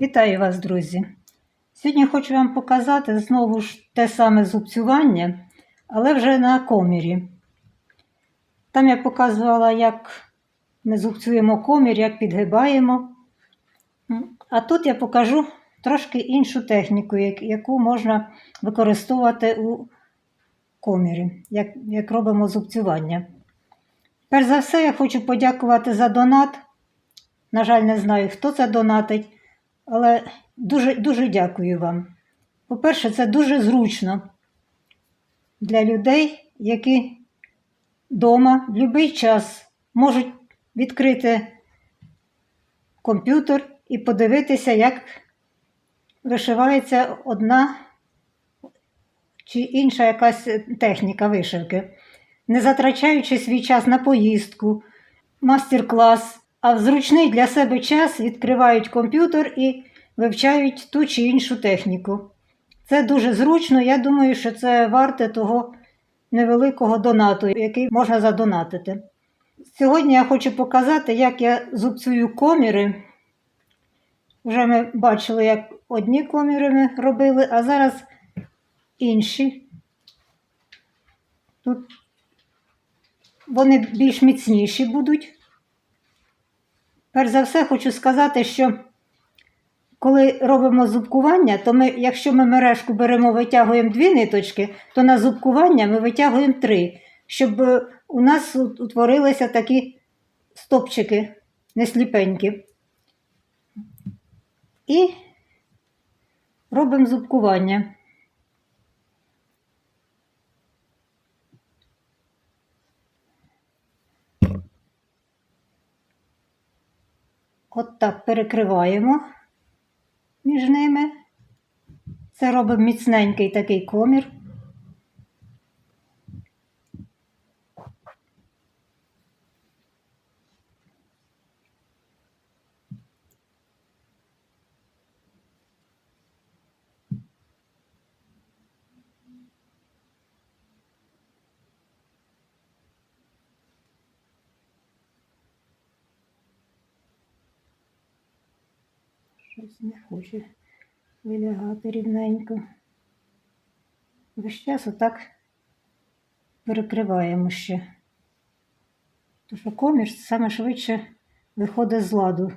Вітаю вас, друзі! Сьогодні хочу вам показати знову ж те саме зубцювання, але вже на комірі. Там я показувала, як ми зубцюємо комір, як підгибаємо. А тут я покажу трошки іншу техніку, яку можна використовувати у комірі, як, як робимо зубцювання. Перш за все, я хочу подякувати за донат. На жаль, не знаю, хто це донатить, але дуже, дуже дякую вам. По-перше, це дуже зручно для людей, які вдома в будь-який час можуть відкрити комп'ютер і подивитися, як вишивається одна чи інша якась техніка вишивки, не затрачаючи свій час на поїздку, мастер-клас, а в зручний для себе час відкривають комп'ютер і вивчають ту чи іншу техніку. Це дуже зручно. Я думаю, що це варте того невеликого донату, який можна задонатити. Сьогодні я хочу показати, як я зубцюю коміри. Вже ми бачили, як одні коміри ми робили, а зараз інші. Тут вони більш міцніші будуть. Перш за все, хочу сказати, що коли робимо зубкування, то ми, якщо ми мережку беремо, витягуємо дві ниточки, то на зубкування ми витягуємо три, щоб е, у нас утворилися такі стопчики несліпенькі. І робимо зубкування. От так перекриваємо між ними. Це робимо міцненький такий комір. Щось не хоче вилягати рівненько. Весь час отак перекриваємо ще. Тому що комір саме швидше виходить з ладу.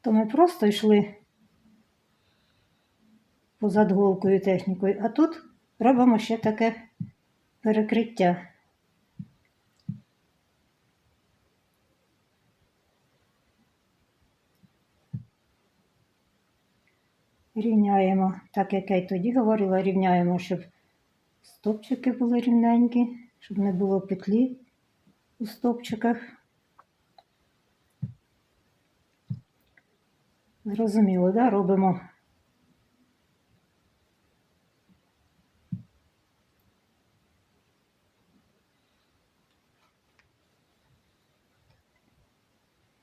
То ми просто йшли позад голкою технікою, а тут робимо ще таке перекриття. Рівняємо, так як я й тоді говорила, рівняємо, щоб стопчики були рівненькі, щоб не було петлі у стопчиках. Зрозуміло, да? Робимо.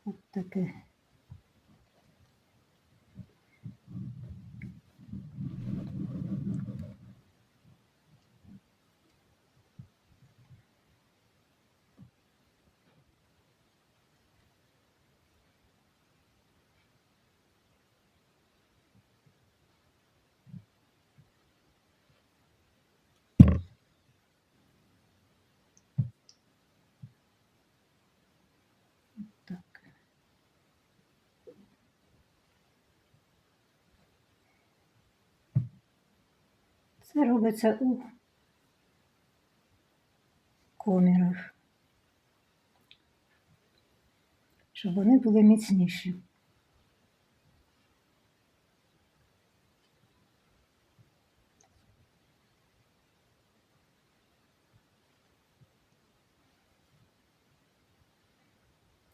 От. Так. Це робиться у комірах, щоб вони були міцніші.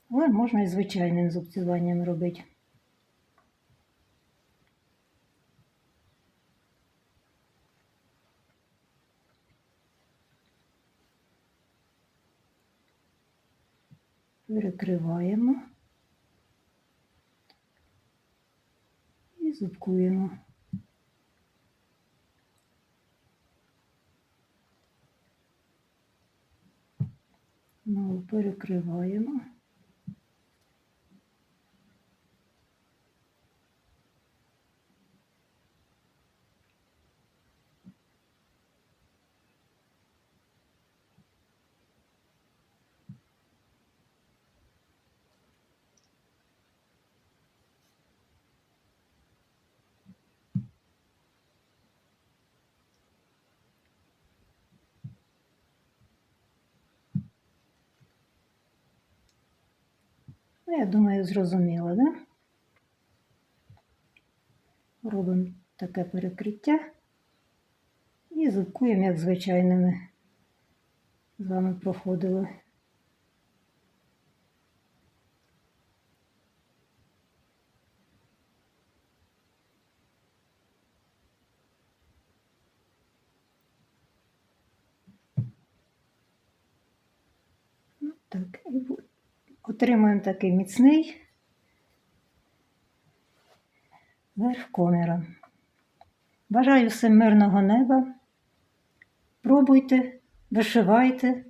Але можна і звичайним зубцюванням робити. Перекриваємо і зубкуємо. Знову перекриваємо. Я думаю, зрозуміло, да? Робимо таке перекриття і зубкуємо, як звичайними з вами проходили. Ну, так, і бу- отримуємо такий міцний верх коміра. Бажаю всім мирного неба. Пробуйте, вишивайте,